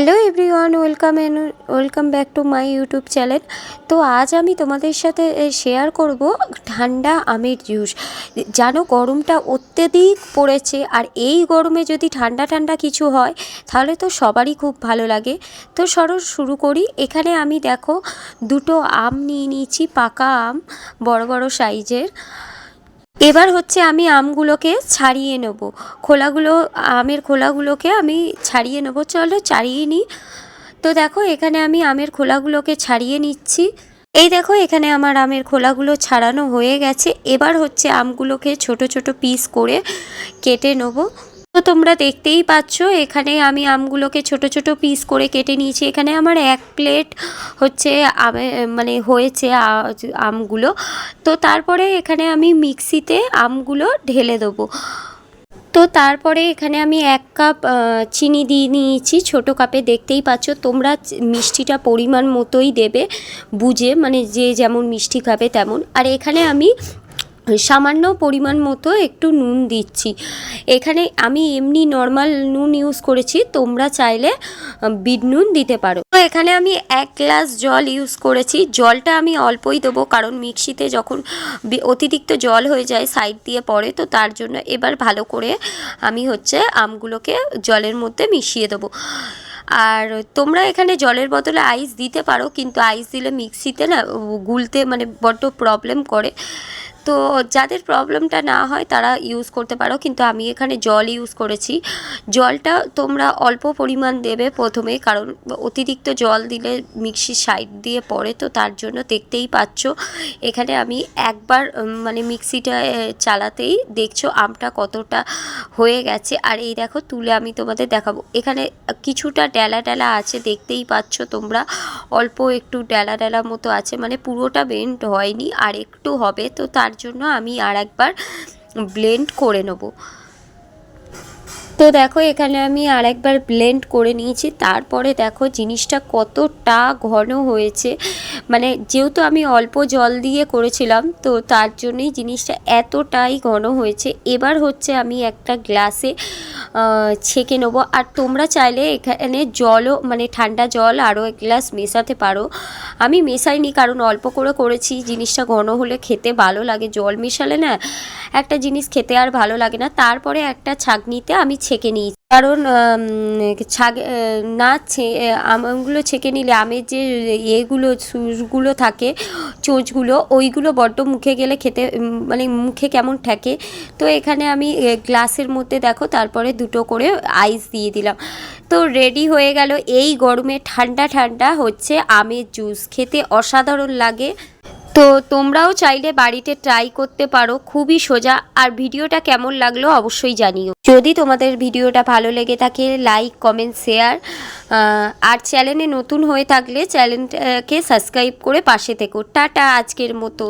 Hello everyone welcome and welcome back to my YouTube channel তো আজ আমি তোমাদের সাথে শেয়ার করব ঠান্ডা আমের জুস। জানো গরমটা অত্যধিক পড়েছে, আর এই গরমে যদি ঠান্ডা ঠান্ডা কিছু হয়, তাহলে তো সবারই খুব ভালো লাগে। তো সরো শুরু করি। এখানে আমি দেখো দুটো আম নিয়ে নিয়েছি, পাকা আম, বড় বড় সাইজের। এবার হচ্ছে আমি আমগুলোকে ছাড়িয়ে নেব। খোলাগুলো, আমের খোলাগুলোকে আমি ছাড়িয়ে নেব। চলো ছাড়িয়ে নিই। তো দেখো, এখানে আমি আমের খোলাগুলোকে ছাড়িয়ে নিচ্ছি। এই দেখো, এখানে আমার আমের খোলাগুলো ছাড়ানো হয়ে গেছে। এবার হচ্ছে আমগুলোকে ছোট ছোট পিস করে কেটে নেব। তোমরা দেখতেই পাচ্ছ, এখানে আমি আমগুলোকে ছোট ছোট পিস করে কেটে নিয়েছি। এখানে আমার এক প্লেট হচ্ছে মানে হয়েছে আমগুলো। তো তারপরে এখানে আমি মিক্সিতে আমগুলো ঢেলে দেবো। তো তারপরে এখানে আমি এক কাপ চিনি দিয়ে নিয়েছি ছোটো কাপে। দেখতেই পাচ্ছ, তোমরা মিষ্টিটা পরিমাণ মতোই দেবে, বুঝে মানে যে যেমন মিষ্টি খাবে তেমন। আর এখানে আমি সামান্য পরিমাণ মতো একটু নুন দিচ্ছি। এখানে আমি এমনি নর্মাল নুন ইউজ করেছি, তোমরা চাইলে বিট নুন দিতে পারো। তো এখানে আমি এক গ্লাস জল ইউজ করেছি। জলটা আমি অল্পই দেবো, কারণ মিক্সিতে যখন অতিরিক্ত জল হয়ে যায় সাইড দিয়ে পড়ে, তো তার জন্য এবার ভালো করে আমি হচ্ছে আমগুলোকে জলের মধ্যে মিশিয়ে দেবো। আর তোমরা এখানে জলের বদলে আইস দিতে পারো, কিন্তু আইস দিলে মিক্সিতে না গুলতে মানে বড্ড প্রবলেম করে। তো যাদের প্রবলেমটা না হয় তারা ইউজ করতে পারো, কিন্তু আমি এখানে জল ইউজ করেছি। জলটা তোমরা অল্প পরিমাণ দেবে প্রথমে, কারণ অতিরিক্ত জল দিলে মিক্সির সাইড দিয়ে পড়ে, তো তার জন্য দেখতেই পাচ্ছ। এখানে আমি একবার মানে মিক্সিটা চালাতেই দেখছ আমটা কতটা হয়ে গেছে। আর এই দেখো, তুলে আমি তোমাদের দেখাবো। এখানে কিছুটা ডেলা ডেলা আছে, দেখতেই পাচ্ছ তোমরা। অল্প একটু ডেলা ডেলা মতো আছে মানে পুরোটা বেন্ড হয়নি, আর একটু হবে, তো তার জন্য আমি আর একবার ব্লেন্ড করে নেব। তো দেখো, এখানে আমি আরেকবার ব্লেন্ড করে নিয়েছি। তারপরে দেখো, জিনিসটা কতটা ঘন হয়েছে। মানে যেহেতু আমি অল্প জল দিয়ে করেছিলাম, তো তার জন্যই জিনিসটা এতটাই ঘন হয়েছে। এবার হচ্ছে আমি একটা গ্লাসে ছেঁকে নেব। আর তোমরা চাইলে এখানে জলও মানে ঠান্ডা জল আরও এক গ্লাস মেশাতে পারো। আমি মেশাইনি, কারণ অল্প করে করেছি। জিনিসটা ঘন হলে খেতে ভালো লাগে। জল মেশালে না, একটা জিনিস খেতে আর ভালো লাগে না। তারপরে একটা ছাঁকনিতে আমি ছেঁকে নিই কারণ ছাগ না আমগুলো ছেঁকে নিলে আমের যে ইয়েগুলো সুসগুলো থাকে, চোঁচগুলো, ওইগুলো বড্ড মুখে গেলে খেতে মানে মুখে কেমন ঠেকে। তো এখানে আমি গ্লাসের মধ্যে দেখো, তারপরে দুটো করে আইস দিয়ে দিলাম। তো রেডি হয়ে গেল। এই গরমে ঠান্ডা ঠান্ডা হচ্ছে আমের জুস খেতে অসাধারণ লাগে। তো তোমরাও চাইলে বাড়িতে ট্রাই করতে পারো, খুবই সোজা। আর ভিডিওটা কেমন লাগল অবশ্যই জানিও। যদি তোমাদের ভিডিওটা ভালো লেগে থাকে লাইক কমেন্ট শেয়ার আর চ্যানেলে নতুন হয়ে থাকলে চ্যানেলটাকে সাবস্ক্রাইব করে পাশে থেকো। টাটা, আজকের মতো।